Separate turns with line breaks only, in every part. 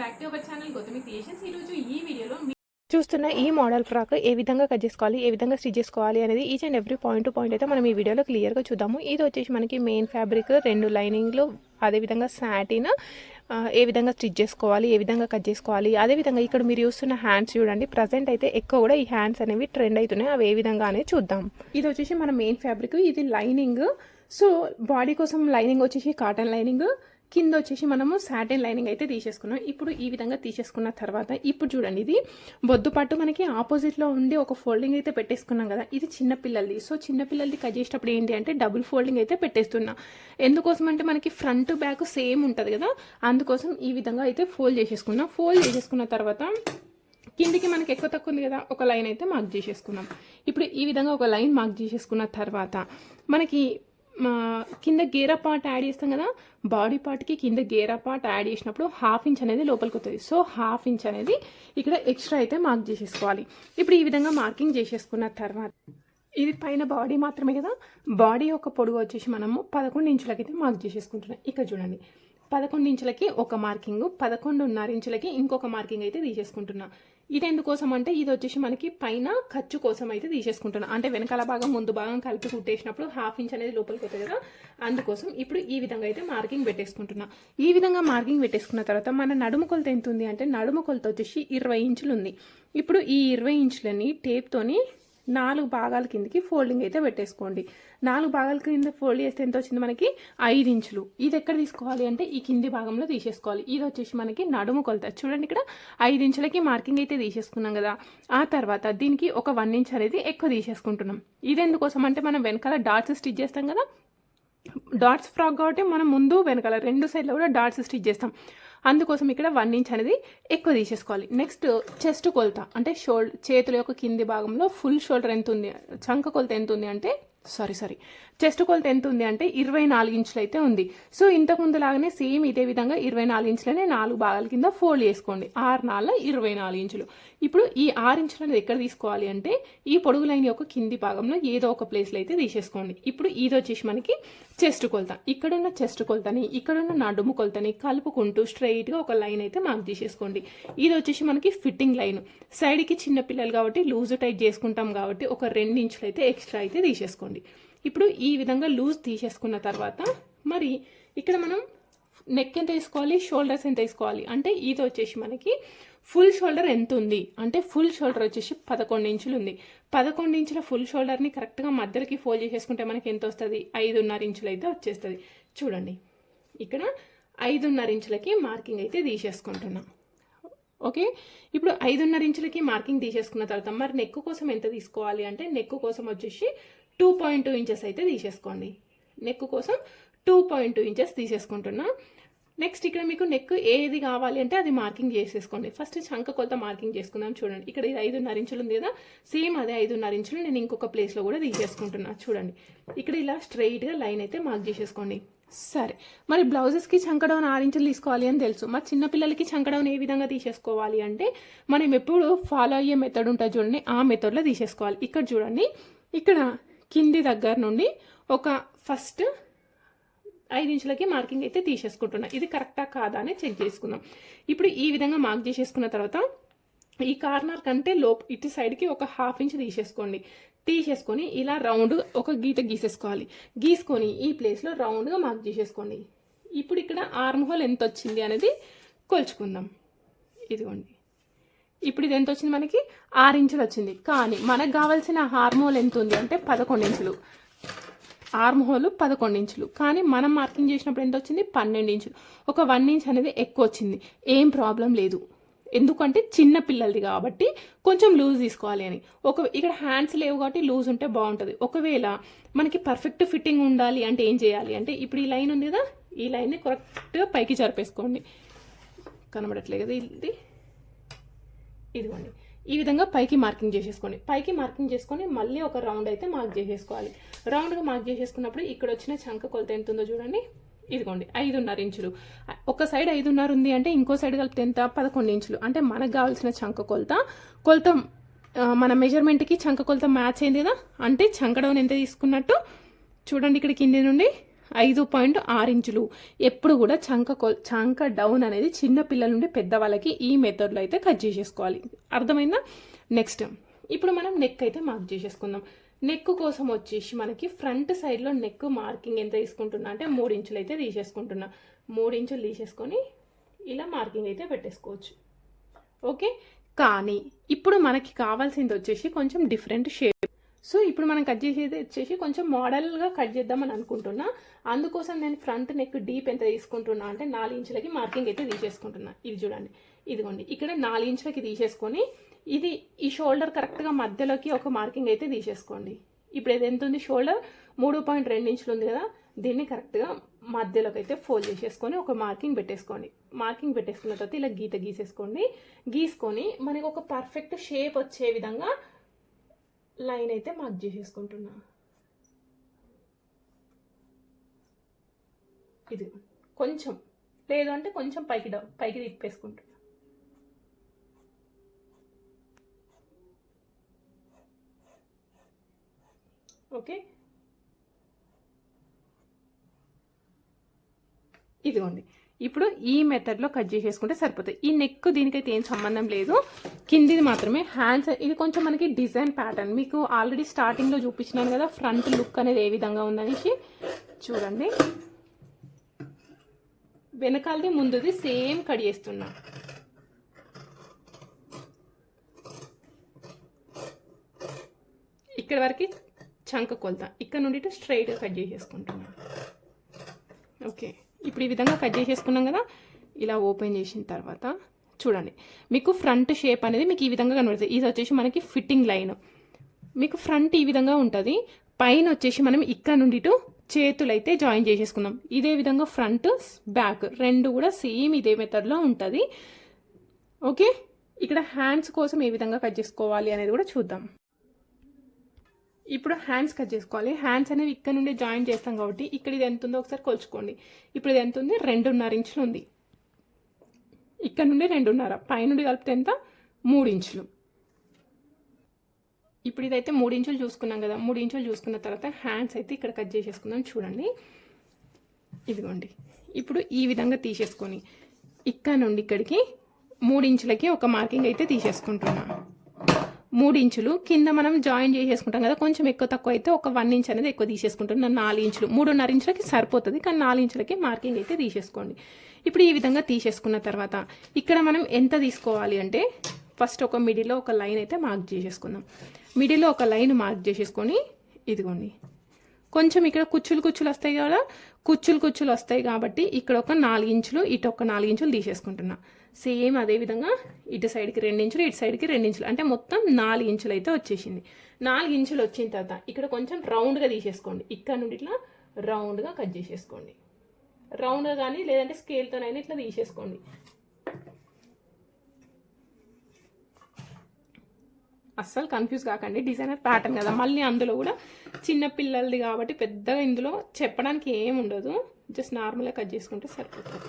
Back to our channel Gautami creations. ఈరోజు ఈ వీడియోలో
చూస్తున్న ఈ మోడల్ ఫ్రాక్ ఏ విధంగా కట్ చేసుకోవాలి ఏ విధంగా స్టిచ్ చేసుకోవాలి అనేది each and every point to point అయితే మనం ఈ వీడియోలో క్లియర్గా చూద్దాము. ఇది వచ్చేసి మనకి మెయిన్ ఫ్యాబ్రిక్ రెండు లైనింగ్లు అదేవిధంగా సాటిన్ ఏ విధంగా స్టిచ్ చేసుకోవాలి ఏ విధంగా కట్ చేసుకోవాలి అదేవిధంగా ఇక్కడ మీరు చూస్తున్న హ్యాండ్స్ చూడండి. ప్రజెంట్ అయితే ఎక్కువ కూడా ఈ హ్యాండ్స్ అనేవి ట్రెండ్ అవుతున్నాయి. అవి ఏ విధంగా అనేది చూద్దాం. ఇది వచ్చేసి మన మెయిన్ ఫ్యాబ్రిక్ ఇది లైనింగ్ సో బాడీ కోసం లైనింగ్ వచ్చేసి కాటన్ లైనింగ్ కింద వచ్చేసి మనము సాటిన్ లైనింగ్ అయితే తీసేసుకున్నాం. ఇప్పుడు ఈ విధంగా తీసేసుకున్న తర్వాత ఇప్పుడు చూడండి ఇది బొద్దుపాటు మనకి ఆపోజిట్లో ఉండి ఒక ఫోల్డింగ్ అయితే పెట్టేసుకున్నాం కదా. ఇది చిన్నపిల్లలది సో చిన్నపిల్లలది కట్ చేసేటప్పుడు ఏంటి అంటే డబుల్ ఫోల్డింగ్ అయితే పెట్టేస్తున్నా. ఎందుకోసం అంటే మనకి ఫ్రంట్ బ్యాక్ సేమ్ ఉంటుంది కదా. అందుకోసం ఈ విధంగా అయితే ఫోల్డ్ చేసేసుకున్నాం. ఫోల్డ్ చేసేసుకున్న తర్వాత కిందికి మనకి ఎక్కువ తక్కువ ఉంది కదా ఒక లైన్ అయితే మార్క్ చేసేసుకున్నాం. ఇప్పుడు ఈ విధంగా ఒక లైన్ మార్క్ చేసేసుకున్న తర్వాత మనకి కింద గేరా పార్ట్ యాడ్ చేస్తాం కదా బాడీ పార్ట్కి కింద గేరా పార్ట్ యాడ్ చేసినప్పుడు హాఫ్ ఇంచ్ అనేది లోపలికి వస్తుంది. సో హాఫ్ ఇంచ్ అనేది ఇక్కడ ఎక్స్ట్రా అయితే మార్క్ చేసేసుకోవాలి. ఇప్పుడు ఈ విధంగా మార్కింగ్ చేసేసుకున్న తర్వాత ఇది పైన బాడీ మాత్రమే కదా బాడీ యొక్క పొడుగు వచ్చేసి మనము పదకొండు ఇంచులకైతే మార్క్ చేసేసుకుంటున్నాం. ఇక్కడ చూడండి పదకొండు ఇంచులకి ఒక మార్కింగ్ పదకొండున్నర ఇంచులకి ఇంకొక మార్కింగ్ అయితే తీసేసుకుంటున్నా. ఇది ఎందుకోసం అంటే ఇది వచ్చేసి మనకి పైన ఖర్చు కోసం అయితే తీసేసుకుంటున్నా. అంటే వెనకాల భాగం ముందు భాగం కలిపి కుట్టేసినప్పుడు హాఫ్ ఇంచ్ అనేది లోపలికి వస్తుంది కదా. అందుకోసం ఇప్పుడు ఈ విధంగా అయితే మార్కింగ్ పెట్టేసుకుంటున్నా. ఈ విధంగా మార్కింగ్ పెట్టేసుకున్న తర్వాత మన నడుము కొలత ఎంత ఉంది అంటే నడుము కొలత వచ్చేసి ఇరవై ఇంచులు ఉంది ఇప్పుడు ఈ ఇరవై ఇంచులని టేప్తోని నాలుగు భాగాల కిందకి ఫోల్డింగ్ అయితే పెట్టేసుకోండి. నాలుగు భాగాల కింద ఫోల్డ్ చేస్తే ఎంత వచ్చింది మనకి? ఐదు ఇంచులు. ఇది ఎక్కడ తీసుకోవాలి అంటే ఈ కింది భాగంలో తీసేసుకోవాలి. ఇది వచ్చేసి మనకి నడుము కొలత. చూడండి ఇక్కడ ఐదు ఇంచులకి మార్కింగ్ అయితే తీసేసుకున్నాం కదా. ఆ తర్వాత దీనికి ఒక వన్ ఇంచ్ అనేది ఎక్కువ తీసేసుకుంటున్నాం. ఇది ఎందుకోసం అంటే మనం వెనకాల డాట్స్ స్టిచ్ చేస్తాం కదా. డాట్స్ ఫ్రాక్ కాబట్టి మనం ముందు వెనకాల రెండు సైడ్లో కూడా డాట్స్ స్టిచ్ చేస్తాం. అందుకోసం ఇక్కడ వన్ ఇంచ్ అనేది ఎక్కువ తీసేసుకోవాలి. నెక్స్ట్ చెస్ట్ కొలత. అంటే షోల్డ్ చేతుల యొక్క కింది భాగంలో ఫుల్ షోల్డర్ ఎంత ఉంది చంక కొలత ఎంత ఉంది అంటే సారీ సారీ చెస్ట్ కొలత ఎంత ఉంది అంటే ఇరవై నాలుగు ఇంచులు అయితే ఉంది. సో ఇంతకుముందు లాగానే సేమ్ ఇదే విధంగా ఇరవై నాలుగు ఇంచులనే నాలుగు భాగాల కింద ఫోల్డ్ చేసుకోండి. ఆరు నాలుగు ఇరవై నాలుగు ఇంచులు. ఇప్పుడు ఈ ఆరు అనేది ఎక్కడ తీసుకోవాలి అంటే ఈ పొడుగు లైన్ యొక్క కింది భాగంలో ఏదో ఒక ప్లేస్లో అయితే తీసేసుకోండి. ఇప్పుడు ఇది వచ్చేసి మనకి చెస్ట్ కొలత. ఇక్కడున్న చెస్ట్ కొలతని ఇక్కడున్న నడుము కొలతని కలుపుకుంటూ స్ట్రైట్గా ఒక లైన్ అయితే మార్క్ చేసేసుకోండి ఇది వచ్చేసి మనకి ఫిట్టింగ్ లైన్. సైడ్కి చిన్న పిల్లలు కాబట్టి లూజ్ టైట్ చేసుకుంటాం కాబట్టి ఒక రెండు ఇంచులు అయితే ఎక్స్ట్రా అయితే తీసేసుకోండి. ఇప్పుడు ఈ విధంగా లూజ్ తీసేసుకున్న తర్వాత మరి ఇక్కడ మనం నెక్ ఎంత వేసుకోవాలి షోల్డర్స్ ఎంత వేసుకోవాలి? అంటే ఇది వచ్చేసి మనకి ఫుల్ షోల్డర్ ఎంత ఉంది అంటే ఫుల్ షోల్డర్ వచ్చేసి పదకొండు ఇంచులు ఉంది. పదకొండు ఇంచుల ఫుల్ షోల్డర్ని కరెక్ట్గా మధ్యలోకి ఫోల్డ్ చేసేసుకుంటే మనకి ఎంత వస్తుంది? ఐదున్నర ఇంచులు అయితే వచ్చేస్తుంది. చూడండి. ఇక్కడ ఐదున్నర ఇంచులకి మార్కింగ్ అయితే తీసేసుకుంటున్నాం. ఓకే? ఇప్పుడు ఐదున్నర ఇంచులకి మార్కింగ్ తీసేసుకున్న తర్వాత మరి నెక్ కోసం ఎంత తీసుకోవాలి అంటే నెక్ కోసం వచ్చేసి టూ పాయింట్ టూ ఇంచెస్ అయితే తీసేసుకోండి. నెక్ కోసం టూ పాయింట్ టూ ఇంచెస్ తీసేసుకుంటున్నా. నెక్స్ట్ ఇక్కడ మీకు నెక్ ఏది కావాలి అంటే అది మార్కింగ్ చేసేసుకోండి. ఫస్ట్ చంక కొలత మార్కింగ్ చేసుకుందాం చూడండి. ఇక్కడ ఇది ఐదున్నర ఇంచులు ఉంది కదా? సేమ్ అదే ఐదున్నర ఇంచులు నేను ఇంకొక ప్లేస్లో కూడా తీసేసుకుంటున్నా. చూడండి. ఇక్కడ ఇలా స్ట్రైట్గా లైన్ అయితే మార్క్ చేసేసుకోండి. సరే. మరి బ్లౌజెస్కి చంకడౌన్ ఆరు ఇంచులు తీసుకోవాలి అని తెలుసు. మరి చిన్నపిల్లలకి చంకడౌన్ ఏ విధంగా తీసేసుకోవాలి అంటే మనం ఎప్పుడు ఫాలో అయ్యే మెథడ్ ఉంటుంది చూడండి. ఆ మెథడ్లో తీసేసుకోవాలి. ఇక్కడ చూడండి. ఇక్కడ కింది దగ్గర నుండి ఒక ఫస్ట్ ఐదు ఇంచులకి మార్కింగ్ అయితే తీసేసుకుంటున్నాను ఇది కరెక్టా కాదా అని చెక్ చేసుకుందాం. ఇప్పుడు ఈ విధంగా మార్క్ చేసేసుకున్న తర్వాత ఈ కార్నర్ కంటే లోపు ఇటు సైడ్కి ఒక హాఫ్ ఇంచ్ తీసేసుకోండి. తీసేసుకొని ఇలా రౌండ్ ఒక గీత గీసేసుకోవాలి. గీసుకొని ఈ ప్లేస్లో రౌండ్గా మార్క్ చేసేసుకోండి. ఇప్పుడు ఇక్కడ ఆర్మ్ హోల్ ఎంత వచ్చింది అనేది కొలుచుకుందాం. ఇదిగోండి. ఇప్పుడు ఇది ఎంత వచ్చింది మనకి? ఆరు ఇంచులు వచ్చింది కానీ మనకు కావాల్సిన హార్మోల్ ఎంత ఉంది అంటే పదకొండు ఇంచులు ఆర్మ్ హోల్ పదకొండు ఇంచులు కానీ మనం మార్కింగ్ చేసినప్పుడు ఎంత వచ్చింది పన్నెండు ఇంచులు ఒక వన్ ఇంచ్ అనేది ఎక్కువ వచ్చింది ఏం ప్రాబ్లం లేదు. ఎందుకంటే చిన్న పిల్లలది కాబట్టి కొంచెం లూజ్ తీసుకోవాలి అని. ఒక ఇక్కడ హ్యాండ్స్ లేవు కాబట్టి లూజ్ ఉంటే బాగుంటుంది. ఒకవేళ మనకి పర్ఫెక్ట్ ఫిట్టింగ్ ఉండాలి అంటే ఏం చేయాలి అంటే ఇప్పుడు ఈ లైన్ ఉంది కదా ఈ లైన్ని కరెక్ట్గా పైకి జరిపేసుకోండి. కనబడట్లేదు కదా ఇది? ఇదిగోండి. ఈ విధంగా పైకి మార్కింగ్ చేసేసుకోండి. పైకి మార్కింగ్ చేసుకొని మళ్ళీ ఒక రౌండ్ అయితే మార్క్ చేసేసుకోవాలి. రౌండ్గా మార్క్ చేసేసుకున్నప్పుడు ఇక్కడ వచ్చిన చంక కొలత ఎంత ఉందో చూడండి. ఇదిగోండి ఐదున్నర ఇంచులు. ఒక సైడ్ ఐదున్నర ఉంది అంటే ఇంకో సైడ్ కలిపితే ఎంత? పదకొండు ఇంచులు. అంటే మనకు కావాల్సిన చంక కొలత. కొలత మన మెజర్మెంట్కి చంక కొలత మ్యాచ్ అయింది కదా? అంటే చంక డౌన్ ఎంత తీసుకున్నట్టు? చూడండి ఇక్కడ కింది నుండి. ఐదు పాయింట్ ఆరు ఇంచులు. ఎప్పుడు కూడా చంక కొ చంక డౌన్ అనేది చిన్న పిల్లల నుండి పెద్దవాళ్ళకి ఈ మెథడ్లో అయితే కట్ చేసేసుకోవాలి. అర్థమైందా? నెక్స్ట్ ఇప్పుడు మనం నెక్ అయితే మార్క్ చేసేసుకుందాం. నెక్ కోసం వచ్చేసి మనకి ఫ్రంట్ సైడ్లో నెక్ మార్కింగ్ ఎంత తీసుకుంటున్నా అంటే మూడు ఇంచులు అయితే తీసేసుకుంటున్నా. మూడు ఇంచులు తీసేసుకొని ఇలా మార్కింగ్ అయితే పెట్టేసుకోవచ్చు. ఓకే? కానీ ఇప్పుడు మనకి కావాల్సింది వచ్చేసి కొంచెం డిఫరెంట్ షేప్ సో ఇప్పుడు మనం కట్ చేసేది వచ్చేసి కొంచెం మోడల్గా కట్ చేద్దామని అనుకుంటున్నా. అందుకోసం నేను ఫ్రంట్ నెక్ డీప్ ఎంత తీసుకుంటున్నా అంటే నాలుగు ఇంచులకి మార్కింగ్ అయితే తీసేసుకుంటున్నా. ఇది చూడండి. ఇదిగోండి. ఇక్కడ నాలుగు ఇంచులకి తీసేసుకొని ఇది ఈ షోల్డర్ కరెక్ట్గా మధ్యలోకి ఒక మార్కింగ్ అయితే తీసేసుకోండి. ఇప్పుడు ఇది ఎంత ఉంది? షోల్డర్ మూడు పాయింట్ రెండు ఇంచులు ఉంది కదా. దీన్ని కరెక్ట్గా మధ్యలోకి అయితే ఫోల్డ్ చేసేసుకొని ఒక మార్కింగ్ పెట్టేసుకోండి. మార్కింగ్ పెట్టేసుకున్న తర్వాత ఇలా గీత గీసేసుకోండి. గీసుకొని మనకి ఒక పర్ఫెక్ట్ షేప్ వచ్చే విధంగా లైన్ అయితే మార్క్ చేసేసుకుంటున్నా. ఇది కొంచెం లేదు అంటే కొంచెం పైకి పైకి తిప్పేసుకుంటున్నా. ఓకే? ఇదిగోండి. ఇప్పుడు ఈ మెథడ్లో కట్ చేసేసుకుంటే సరిపోతుంది. ఈ నెక్ దీనికైతే ఏం సంబంధం లేదు. కిందిది మాత్రమే హ్యాండ్స్ ఇది కొంచెం మనకి డిజైన్ ప్యాటర్న్ మీకు ఆల్రెడీ స్టార్టింగ్లో చూపించినాను కదా ఫ్రంట్ లుక్ అనేది ఏ విధంగా ఉందనేసి చూడండి. వెనకాలది ముందుది సేమ్ కట్ చేస్తున్నా. ఇక్కడ వరకు చంక కొలత. ఇక్కడ నుండి స్ట్రైట్గా కట్ చేసేసుకుంటున్నాను ఓకే. ఇప్పుడు ఈ విధంగా కట్ చేసేసుకున్నాం కదా ఇలా ఓపెన్ చేసిన తర్వాత చూడండి మీకు ఫ్రంట్ షేప్ అనేది మీకు ఈ విధంగా కనబడుతుంది. ఇది వచ్చేసి మనకి ఫిట్టింగ్ లైన్. మీకు ఫ్రంట్ ఈ విధంగా ఉంటుంది పైన వచ్చేసి మనం ఇక్కడ నుండి టు చేతులు అయితే జాయిన్ చేసేసుకుందాం. ఇదే విధంగా ఫ్రంట్ బ్యాక్ రెండు కూడా సేమ్ ఇదే మెథడ్లో ఉంటుంది. ఓకే? ఇక్కడ హ్యాండ్స్ కోసం ఏ విధంగా కట్ చేసుకోవాలి అనేది కూడా చూద్దాం. ఇప్పుడు హ్యాండ్స్ కట్ చేసుకోవాలి. హ్యాండ్స్ అనేవి ఇక్కడ నుండి జాయిన్ చేస్తాం కాబట్టి ఇక్కడ ఇది ఎంత ఉందో ఒకసారి కొలుచుకోండి. ఇప్పుడు ఇది ఎంత ఉంది? రెండున్నర ఇంచులు ఉంది. ఇక్కడ నుండి రెండున్నర. పైనుండి కలిపితే ఎంత? మూడు ఇంచులు. ఇప్పుడు ఇదైతే మూడు ఇంచులు చూసుకున్నాం కదా. మూడు ఇంచులు చూసుకున్న తర్వాత హ్యాండ్స్ అయితే ఇక్కడ కట్ చేసేసుకుందాం. చూడండి. ఇదిగోండి. ఇప్పుడు ఈ విధంగా తీసేసుకొని ఇక్కడ నుండి ఇక్కడికి మూడు ఇంచులకి ఒక మార్కింగ్ అయితే తీసేసుకుంటున్నాను ఇంచులు కింద మనం జాయిన్ చేసేసుకుంటాం కదా కొంచెం ఎక్కువ తక్కువ అయితే ఒక వన్ ఇంచ్ అనేది ఎక్కువ తీసేసుకుంటున్నాను నాలుగు ఇంచులు. మూడున్నర ఇంచులకి సరిపోతుంది కానీ నాలుగు ఇంచులకి మార్కింగ్ అయితే తీసేసుకోండి. ఇప్పుడు ఈ విధంగా తీసేసుకున్న తర్వాత ఇక్కడ మనం ఎంత తీసుకోవాలి అంటే ఫస్ట్ ఒక మిడిల్లో ఒక లైన్ అయితే మార్క్ చేసేసుకుందాం. మిడిల్లో ఒక లైన్ మార్క్ చేసేసుకొని ఇదిగోండి. కొంచెం ఇక్కడ కుచ్చులు కుచ్చులు వస్తాయి కదా కుచ్చులు కుచ్చులు వస్తాయి కాబట్టి ఇక్కడ ఒక నాలుగు ఇంచులు ఇటు ఒక నాలుగు ఇంచులు తీసేసుకుంటున్నా. సేమ్ అదే విధంగా ఇటు సైడ్కి రెండు ఇంచులు ఇటు సైడ్కి రెండు ఇంచులు. అంటే మొత్తం నాలుగు ఇంచులు అయితే వచ్చేసింది. నాలుగు ఇంచులు వచ్చిన తర్వాత ఇక్కడ కొంచెం రౌండ్గా తీసేసుకోండి. ఇక్కడ నుండి ఇట్లా రౌండ్గా కట్ చేసేసుకోండి. రౌండ్గా కానీ లేదంటే స్కేల్తోనైనా ఇట్లా తీసేసుకోండి. అస్సలు కన్ఫ్యూజ్ కాకండి. డిజైనర్ ప్యాటర్న్ కదా. మళ్ళీ అందులో కూడా చిన్న పిల్లలది కాబట్టి పెద్దగా ఇందులో చెప్పడానికి ఏం ఉండదు. జస్ట్ నార్మల్గా కట్ చేసుకుంటే సరిపోతుంది.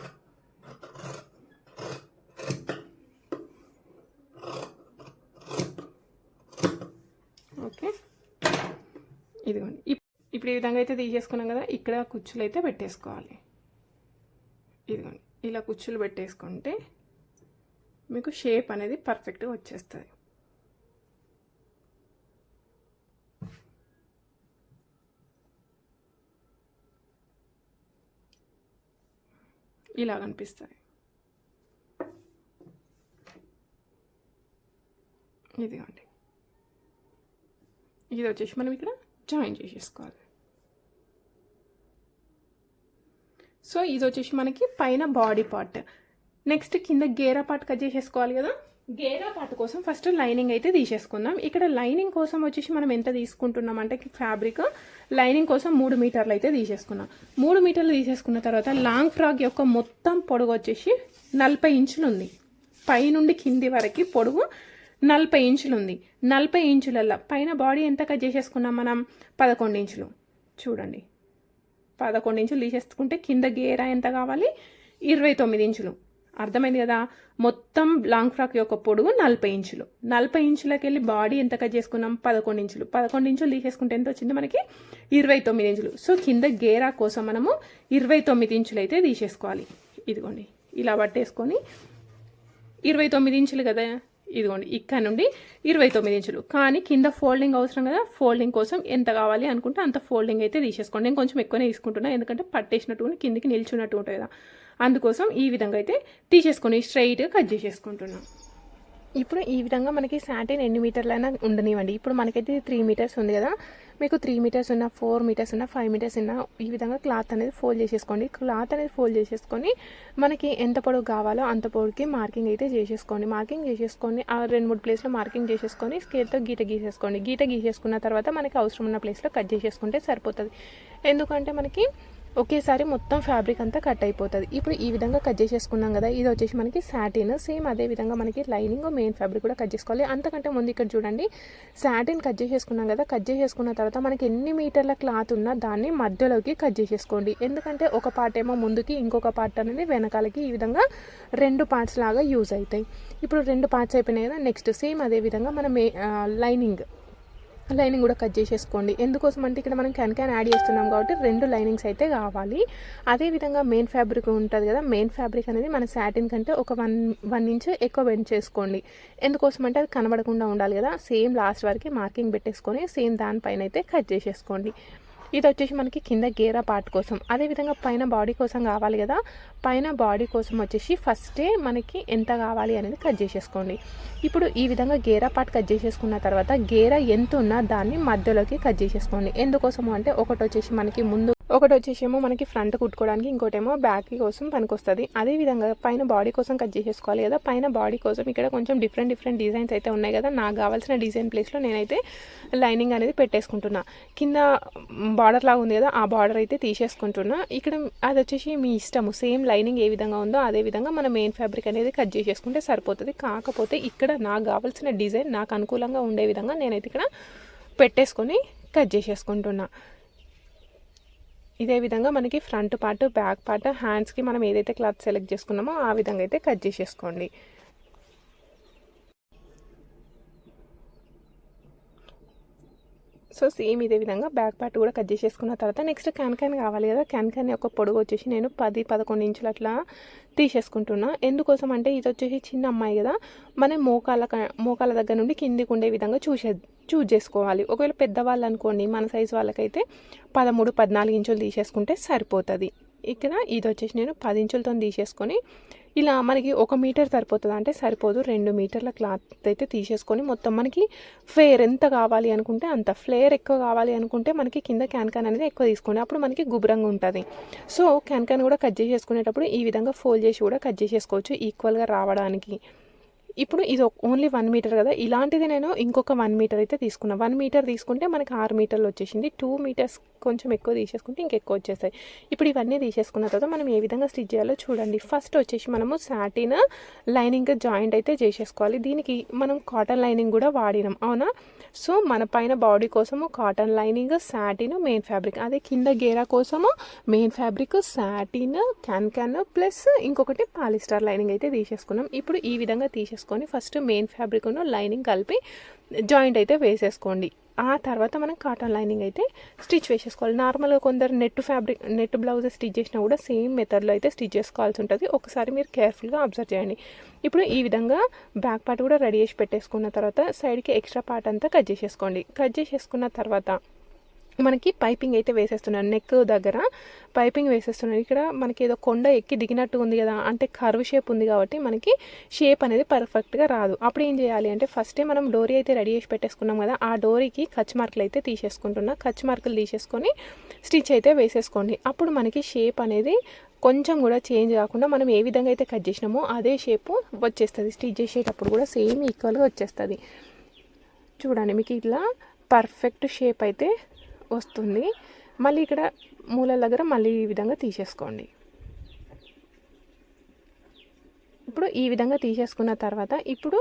ఓకే. ఇదిగోండి. ఇప్- ఇప్పుడు ఈ విధంగా అయితే తీసేసుకున్నాం కదా. ఇక్కడ కుచ్చులు అయితే పెట్టేసుకోవాలి. ఇదిగోండి. ఇలా కుచ్చులు పెట్టేసుకుంటే మీకు షేప్ అనేది పర్ఫెక్ట్గా వచ్చేస్తుంది. ఇలా కనిపిస్తాయి ఇదిగోండి. ఇది వచ్చేసి మనం ఇక్కడ జాయిన్ చేసేసుకోవాలి. సో ఇది వచ్చేసి మనకి పైన బాడీ పార్ట్. నెక్స్ట్ కింద గేరా పార్ట్ కట్ చేసేసుకోవాలి కదా? గేరా పార్ట్ కోసం ఫస్ట్ లైనింగ్ అయితే తీసేసుకుందాం. ఇక్కడ లైనింగ్ కోసం వచ్చేసి మనం ఎంత తీసుకుంటున్నాం అంటే ఫ్యాబ్రిక్ లైనింగ్ కోసం మూడు మీటర్లు అయితే తీసేసుకున్నాం. మూడు మీటర్లు తీసేసుకున్న తర్వాత లాంగ్ ఫ్రాక్ యొక్క మొత్తం పొడవు వచ్చేసి నలభై ఇంచులు ఉంది. పైనుండి కింది వరకు పొడవు నలభై ఇంచులు ఉంది. నలభై ఇంచులల్లో పైన బాడీ ఎంత కట్ చేసేసుకున్నాం మనం? పదకొండు ఇంచులు. చూడండి. పదకొండు ఇంచులు తీసేసుకుంటే కింద గేరా ఎంత కావాలి? ఇరవై తొమ్మిది ఇంచులు. అర్థమైంది కదా? మొత్తం లాంగ్ ఫ్రాక్ యొక్క పొడుగు నలభై ఇంచులు. నలభై ఇంచులకి వెళ్ళి బాడీ ఎంత కట్ చేసుకున్నాం? పదకొండు ఇంచులు. పదకొండు ఇంచులు తీసేసుకుంటే ఎంత వచ్చింది మనకి? ఇరవై తొమ్మిది ఇంచులు. సో కింద గేరా కోసం మనము ఇరవై తొమ్మిది ఇంచులు అయితే తీసేసుకోవాలి. ఇదిగోండి. ఇలా పట్టేసుకొని ఇరవై తొమ్మిది ఇంచులు కదా? ఇదిగోండి. ఇక్కడ నుండి ఇరవై తొమ్మిది ఇంచులు. కానీ కింద ఫోల్డింగ్ అవసరం కదా? ఫోల్డింగ్ కోసం ఎంత కావాలి అనుకుంటే అంత ఫోల్డింగ్ అయితే తీసేసుకోండి. నేను కొంచెం ఎక్కువనే తీసుకుంటున్నా. ఎందుకంటే పట్టేసినట్టు కిందికి నిల్చున్నట్టు ఉంటుంది కదా. అందుకోసం ఈ విధంగా అయితే తీసేసుకొని స్ట్రైట్గా కట్ చేసేసుకుంటున్నాం. ఇప్పుడు ఈ విధంగా మనకి శాటిన్ ఎన్ని మీటర్లైనా ఉండనివ్వండి. ఇప్పుడు మనకైతే త్రీ మీటర్స్ ఉంది కదా. మీకు త్రీ మీటర్స్ ఉన్న ఫోర్ మీటర్స్ ఉన్న ఫైవ్ మీటర్స్ ఉన్న ఈ విధంగా క్లాత్ అనేది ఫోల్డ్ చేసేసుకోండి. క్లాత్ అనేది ఫోల్డ్ చేసేసుకొని మనకి ఎంత పొడవు కావాలో అంత పొడవుకి మార్కింగ్ అయితే చేసేసుకోండి. మార్కింగ్ చేసేసుకొని ఆ రెండు మూడు ప్లేస్లో మార్కింగ్ చేసేసుకొని స్కేల్తో గీత గీసేసుకోండి. గీత గీసేసుకున్న తర్వాత మనకి అవసరం ఉన్న ప్లేస్లో కట్ చేసేసుకుంటే సరిపోతుంది. ఎందుకంటే మనకి ఒకేసారి మొత్తం ఫ్యాబ్రిక్ అంతా కట్ అయిపోతుంది. ఇప్పుడు ఈ విధంగా కట్ చేసేసుకున్నాం కదా ఇది వచ్చేసి మనకి సాటిన్ సేమ్ అదే విధంగా మనకి లైనింగ్ మెయిన్ ఫ్యాబ్రిక్ కూడా కట్ చేసుకోవాలి. అంతకంటే ముందు ఇక్కడ చూడండి సాటిన్ కట్ చేసేసుకున్నాం కదా కట్ చేసేసుకున్న తర్వాత మనకి ఎన్ని మీటర్ల క్లాత్ ఉన్నా దాన్ని మధ్యలోకి కట్ చేసేసుకోండి. ఎందుకంటే ఒక పార్ట్ ఏమో ముందుకి ఇంకొక పార్ట్ అనేది వెనకాలకి ఈ విధంగా రెండు పార్ట్స్ లాగా యూజ్ అవుతాయి. ఇప్పుడు రెండు పార్ట్స్ అయిపోయినాయి కదా నెక్స్ట్ సేమ్ అదే విధంగా మన మే లైనింగ్ లైనింగ్ కూడా కట్ చేసేసుకోండి. ఎందుకోసం అంటే ఇక్కడ మనం క్యాన్ క్యాన్ యాడ్ చేస్తున్నాం కాబట్టి రెండు లైనింగ్స్ అయితే కావాలి. అదేవిధంగా మెయిన్ ఫ్యాబ్రిక్ ఉంటుంది కదా మెయిన్ ఫ్యాబ్రిక్ అనేది మన శాటిన్ కంటే ఒక వన్ వన్ ఇంచ్ ఎక్కువ బెండ్ చేసుకోండి. ఎందుకోసం అంటే అది కనబడకుండా ఉండాలి కదా సేమ్ లాస్ట్ వరకు మార్కింగ్ పెట్టేసుకొని సేమ్ దానిపైన అయితే కట్ చేసేసుకోండి. ఇది వచ్చేసి మనకి కింద గేరా పార్ట్ కోసం. అదేవిధంగా పైన బాడీ కోసం కావాలి కదా. పైన బాడీ కోసం వచ్చేసి ఫస్టే మనకి ఎంత కావాలి అనేది కట్ చేసేసుకోండి. ఇప్పుడు ఈ విధంగా గేరా పార్ట్ కట్ చేసేసుకున్న తర్వాత గేరా ఎంత ఉన్నా దాన్ని మధ్యలోకి కట్ చేసేసుకోండి. ఎందుకోసము అంటే ఒకటి వచ్చేసి మనకి ముందు ఒకటి వచ్చేసేమో మనకి ఫ్రంట్ కుట్టుకోవడానికి ఇంకోటేమో బ్యాక్ కోసం పనికొస్తుంది. అదేవిధంగా పైన బాడీ కోసం కట్ చేసేసుకోవాలి కదా. పైన బాడీ కోసం ఇక్కడ కొంచెం డిఫరెంట్ డిఫరెంట్ డిజైన్స్ అయితే ఉన్నాయి కదా. నాకు కావాల్సిన డిజైన్ ప్లేస్లో నేనైతే లైనింగ్ అనేది పెట్టేసుకుంటున్నా. కింద బార్డర్ లాగా ఉంది కదా ఆ బార్డర్ అయితే తీసేసుకుంటున్నా. ఇక్కడ అది వచ్చేసి మీ ఇష్టము. సేమ్ లైనింగ్ ఏ విధంగా ఉందో అదే విధంగా మన మెయిన్ ఫ్యాబ్రిక్ అనేది కట్ చేసేసుకుంటే సరిపోతుంది. కాకపోతే ఇక్కడ నాకు కావాల్సిన డిజైన్ నాకు అనుకూలంగా ఉండే విధంగా నేనైతే ఇక్కడ పెట్టేసుకొని కట్ చేసేసుకుంటున్నా. ఇదే విధంగా మనకి ఫ్రంట్ పార్ట్ బ్యాక్ పార్ట్ హ్యాండ్స్కి మనం ఏదైతే క్లాత్ సెలెక్ట్ చేసుకున్నామో ఆ విధంగా అయితే కట్ చేసేసుకోండి. సో సేమ్ ఇదే విధంగా బ్యాక్ పార్ట్ కూడా కట్ చేసేసుకున్న తర్వాత నెక్స్ట్ క్యాన్ క్యాన్ కావాలి కదా. క్యాన్ క్యాన్ యొక్క పొడుగు వచ్చేసి నేను పది పదకొండు ఇంచులు అట్లా తీసేసుకుంటున్నా. ఎందుకోసం అంటే ఇది వచ్చేసి చిన్న అమ్మాయి కదా. మనం మోకాల క- మోకాల దగ్గర నుండి కిందికి ఉండే విధంగా చూసే చూజ్ చేసుకోవాలి. ఒకవేళ పెద్దవాళ్ళు అనుకోండి మన సైజు వాళ్ళకైతే పదమూడు పద్నాలుగు ఇంచులు తీసేసుకుంటే సరిపోతుంది. ఇక్కడ ఇది వచ్చేసి నేను పది ఇంచులతో తీసేసుకొని ఇలా మనకి ఒక మీటర్ సరిపోతుంది అంటే సరిపోదు. రెండు మీటర్ల క్లాత్ అయితే తీసేసుకొని మొత్తం మనకి ఫ్లేర్ ఎంత కావాలి అనుకుంటే అంత. ఫ్లేర్ ఎక్కువ కావాలి అనుకుంటే మనకి కింద క్యాన్కాన్ అనేది ఎక్కువ తీసుకోండి. అప్పుడు మనకి గుబురంగా ఉంటుంది. సో క్యాన్కాన్ కూడా కట్ చేసేసుకునేటప్పుడు ఈ విధంగా ఫోల్డ్ చేసి కూడా కట్ చేసేసుకోవచ్చు ఈక్వల్గా రావడానికి. ఇప్పుడు ఇది ఓన్లీ వన్ మీటర్ కదా. ఇలాంటిది నేను ఇంకొక వన్ మీటర్ అయితే తీసుకున్నా. వన్ మీటర్ తీసుకుంటే మనకి ఆరు మీటర్లు వచ్చేసింది. టూ మీటర్స్ కొంచెం ఎక్కువ తీసేసుకుంటే ఇంకెక్కువ వచ్చేస్తాయి. ఇప్పుడు ఇవన్నీ తీసేసుకున్న తర్వాత మనం ఏ విధంగా స్టిచ్ చేయాలో చూడండి. ఫస్ట్ వచ్చేసి మనము సాటిన్ లైనింగ్ జాయింట్ అయితే చేసేసుకోవాలి. దీనికి మనం కాటన్ లైనింగ్ కూడా వాడినాం. అవునా? సో మన పైన బాడీ కోసము cotton lining satin main fabric. అదే కింద గేరా కోసము main fabric satin can can plus ఇంకొకటి పాలిస్టార్ లైనింగ్ అయితే తీసేసుకున్నాం. ఇప్పుడు ఈ విధంగా తీసేసుకొని ఫస్ట్ మెయిన్ ఫ్యాబ్రిక్ను లైనింగ్ కలిపి జాయింట్ అయితే వేసేసుకోండి. ఆ తర్వాత మనం కాటన్ లైనింగ్ అయితే స్టిచ్ వేసేసుకోవాలి. నార్మల్గా కొందరు net fabric net blouse stitch చేసినా కూడా సేమ్ మెథడ్లో అయితే స్టిచ్ చేసుకోవాల్సి ఉంటుంది. ఒకసారి మీరు కేర్ఫుల్గా అబ్జర్వ్ చేయండి. ఇప్పుడు ఈ విధంగా బ్యాక్ పార్ట్ కూడా రెడీ చేసి పెట్టేసుకున్న తర్వాత సైడ్కి ఎక్స్ట్రా పార్ట్ అంతా కట్ చేసేసుకోండి. కట్ చేసేసుకున్న తర్వాత మనకి పైపింగ్ అయితే వేసేస్తున్నాను నెక్ దగ్గర పైపింగ్ వేసేస్తున్నాను. ఇక్కడ మనకి ఏదో కొండ ఎక్కి దిగినట్టు ఉంది కదా అంటే కర్వ్ షేప్ ఉంది కాబట్టి మనకి షేప్ అనేది పర్ఫెక్ట్గా రాదు. అప్పుడు ఏం చేయాలి అంటే ఫస్టే మనం డోరీ అయితే రెడీ చేసి పెట్టేసుకున్నాం కదా ఆ డోరీకి కచ్ మార్కులు అయితే తీసేసుకుంటున్నా. కచ్ మార్కులు తీసేసుకొని స్టిచ్ అయితే వేసేసుకోండి. అప్పుడు మనకి షేప్ అనేది కొంచెం కూడా చేంజ్ కాకుండా మనం ఏ విధంగా అయితే కట్ చేసినామో అదే షేపు వచ్చేస్తుంది. స్టిచ్ చేసేటప్పుడు కూడా సేమ్ ఈక్వల్గా వచ్చేస్తుంది. చూడండి మీకు ఇట్లా పర్ఫెక్ట్ షేప్ అయితే వస్తుంది. మళ్ళీ ఇక్కడ మూలల దగ్గర మళ్ళీ ఈ విధంగా తీసేసుకోండి. ఇప్పుడు ఈ విధంగా తీసేసుకున్న తర్వాత ఇప్పుడు